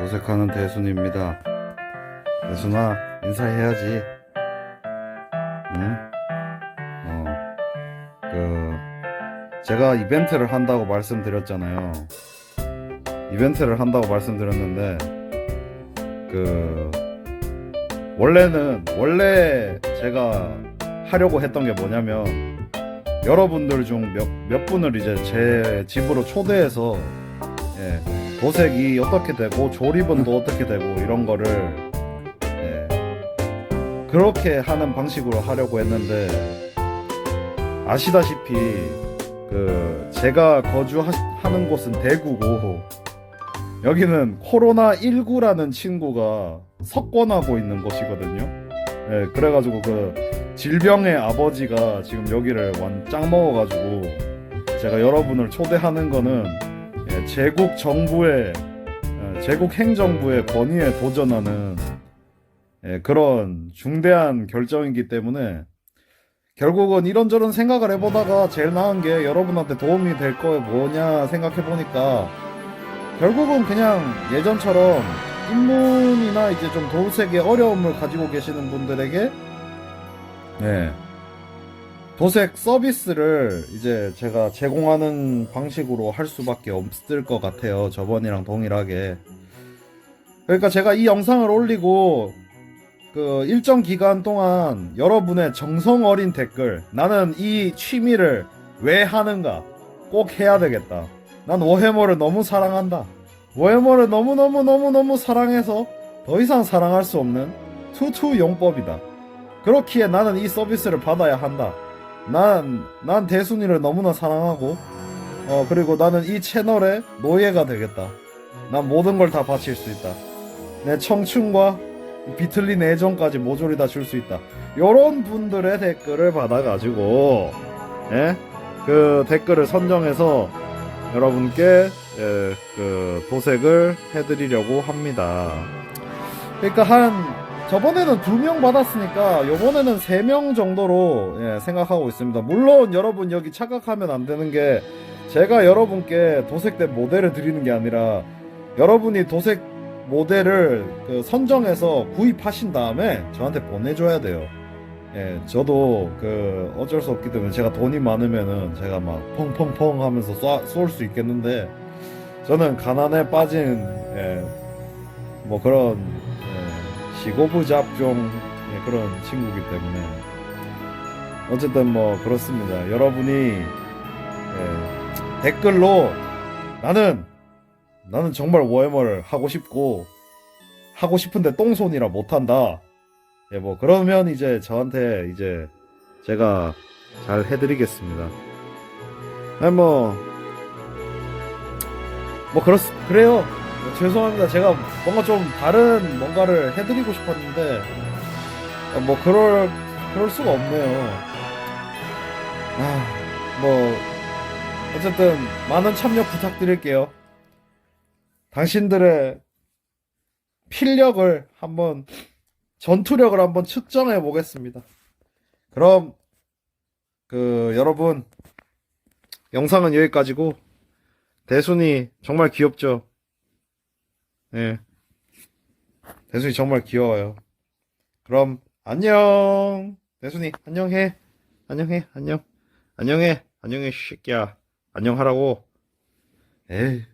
도색하는 대순입니다. 대순아, 인사해야지. 응? 어, 그, 제가 이벤트를 한다고 말씀드렸잖아요. 이벤트를 한다고 말씀드렸는데, 그, 원래는, 원래 제가 하려고 했던 게 뭐냐면, 여러분들 중 몇, 몇 분을 이제 제 집으로 초대해서, 예, 도색이 어떻게 되고 조립은 또 어떻게 되고 이런 거를 예, 그렇게 하는 방식으로 하려고 했는데 아시다시피 그 제가 거주하는 곳은 대구고 여기는 코로나 19라는 친구가 석권하고 있는 곳이거든요. 예, 그래가지고 그 질병의 아버지가 지금 여기를 완짱 먹어가지고 제가 여러분을 초대하는 거는 예, 제국 정부의 예, 제국 행정부의 권위에 도전하는 예, 그런 중대한 결정이기 때문에 결국은 이런저런 생각을 해보다가 제일 나은 게 여러분한테 도움이 될거 뭐냐 생각해 보니까 결국은 그냥 예전처럼 입문이나 이제 좀 도색의 어려움을 가지고 계시는 분들에게 예, 도색 서비스를 이제 제가 제공하는 방식으로 할 수밖에 없을 것 같아요. 저번이랑 동일하게. 그러니까 제가 이 영상을 올리고 그 일정 기간 동안 여러분의 정성 어린 댓글 나는 이 취미를 왜 하는가 꼭 해야 되겠다. 난 워해머를 너무 사랑한다. 워해머를 너무너무너무너무 사랑해서 더 이상 사랑할 수 없는 투투 용법이다. 그렇기에 나는 이 서비스를 받아야 한다. 난, 난 대순이를 너무나 사랑하고, 어, 그리고 나는 이 채널의 노예가 되겠다. 난 모든 걸 다 바칠 수 있다. 내 청춘과 비틀린 애정까지 모조리 다 줄 수 있다. 요런 분들의 댓글을 받아가지고, 예? 그 댓글을 선정해서 여러분께, 예, 그, 도색을 해드리려고 합니다. 그러니까 한, 저번에는 두 명 받았으니까 요번에는 세 명 정도로 예, 생각하고 있습니다. 물론 여러분 여기 착각하면 안 되는 게 제가 여러분께 도색된 모델을 드리는 게 아니라 여러분이 도색 모델을 그 선정해서 구입하신 다음에 저한테 보내줘야 돼요. 예, 저도 그 어쩔 수 없기 때문에 제가 돈이 많으면은 제가 막 펑펑펑 하면서 쏠수 있겠는데 저는 가난에 빠진 예, 뭐 그런 예, 시고부잡종 예, 그런 친구기 때문에 어쨌든 뭐 그렇습니다. 여러분이 예, 댓글로 나는 나는 정말 워해머를 하고 싶고 하고 싶은데 똥손이라 못한다. 예, 뭐 그러면 이제 저한테 이제 제가 잘 해드리겠습니다. 아니 뭐뭐 뭐 그렇 그래요. 뭐 죄송합니다. 제가 뭔가 좀 다른 뭔가를 해드리고 싶었는데 어, 뭐 그럴 그럴 수가 없네요. 아, 뭐 어쨌든 많은 참여 부탁드릴게요. 당신들의 필력을 한번 전투력을 한번 측정해 보겠습니다. 그럼 그 여러분 영상은 여기까지고 대순이 정말 귀엽죠? 예. 대순이 정말 귀여워요. 그럼 안녕. 대순이 안녕해. 안녕해. 안녕. 안녕해. 안녕해. 새끼야. 안녕하라고. 에이.